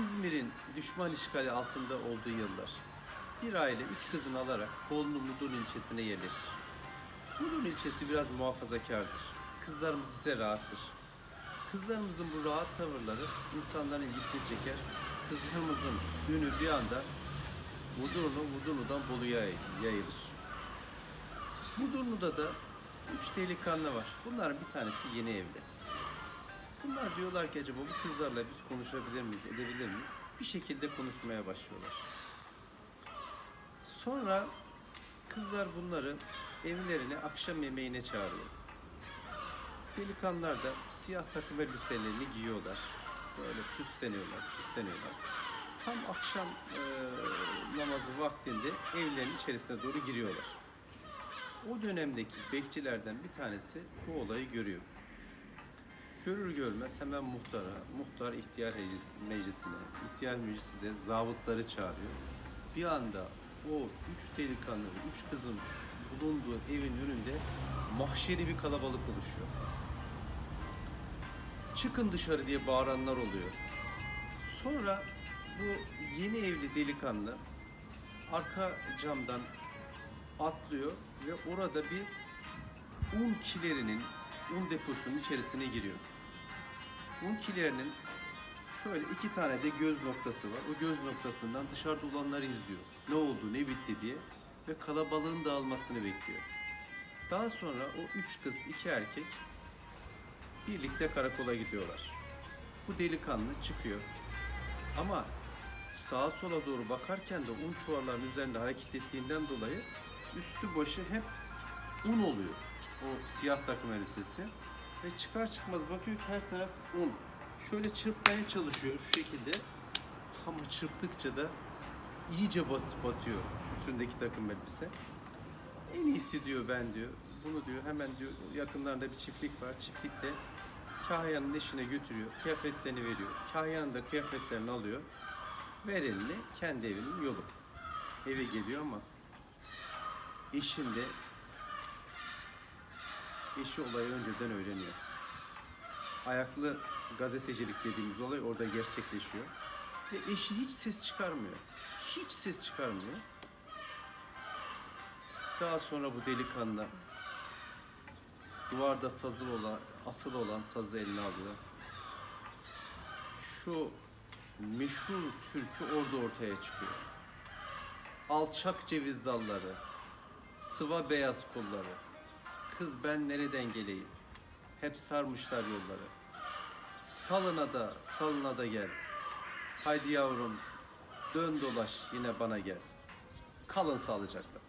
İzmir'in düşman işgali altında olduğu yıllar bir aile üç kızını alarak Bolu'nun Mudurnu ilçesine yerleşir. Mudurnu ilçesi biraz muhafazakardır. Kızlarımız ise rahattır. Kızlarımızın bu rahat tavırları insanların ilgisini çeker. Kızlarımızın ünü bir anda Mudurnu, Mudurnu'dan Bolu'ya yayılır. Mudurnu'da da üç delikanlı var. Bunların bir tanesi yeni evli. Bunlar diyorlar ki acaba bu kızlarla biz konuşabilir miyiz, edebilir miyiz? Bir şekilde konuşmaya başlıyorlar. Sonra kızlar bunları evlerine akşam yemeğine çağırıyor. Delikanlılar da siyah takım elbiselerini giyiyorlar. Böyle süsleniyorlar, süsleniyorlar. Tam akşam eee, namazı vaktinde evlerin içerisine doğru giriyorlar. O dönemdeki bekçilerden bir tanesi bu olayı görüyor. Görür görmez hemen muhtara, muhtar ihtiyar meclis- meclisine, ihtiyar meclisi de zabıtları çağırıyor. Bir anda o üç delikanlı, üç kızın bulunduğu evin önünde mahşeri bir kalabalık oluşuyor. Çıkın dışarı diye bağıranlar oluyor. Sonra bu yeni evli delikanlı arka camdan atlıyor ve orada bir un kilerinin, un deposunun içerisine giriyor. Un kilerinin şöyle iki tane de göz noktası var. O göz noktasından dışarıda olanları izliyor. Ne oldu, ne bitti diye ve kalabalığın dağılmasını bekliyor. Daha sonra o üç kız, iki erkek birlikte karakola gidiyorlar. Bu delikanlı çıkıyor. Ama sağa sola doğru bakarken de un çuvallarının üzerinde hareket ettiğinden dolayı üstü başı hep un oluyor. O siyah takım elbisesi. Ve çıkar çıkmaz bakıyor ki her taraf un. Şöyle çırpmaya çalışıyor şu şekilde. Ama çırptıkça da iyice bat, batıyor üstündeki takım elbise. En iyisi diyor ben diyor. Bunu diyor hemen diyor yakınlarında bir çiftlik var. Çiftlikte Kahya'nın eşine götürüyor. Kıyafetlerini veriyor. Kahya'nın da kıyafetlerini alıyor. Ver elini kendi evinin yolu. Eve geliyor ama eşin de eşi olayı önceden öğreniyor. Ayaklı gazetecilik dediğimiz olay orada gerçekleşiyor. Ve eşi hiç ses çıkarmıyor. Hiç ses çıkarmıyor. Daha sonra bu delikanlı duvarda sazı olan, asıl olan sazı eline alıyor. Şu meşhur türkü orada ortaya çıkıyor. Alçak ceviz dalları, sıva beyaz kolları, kız ben nereden geleyim, hep sarmışlar yolları. Salına da, salına da gel. Haydi yavrum, dön dolaş yine bana gel. Kalın sağlıcakla.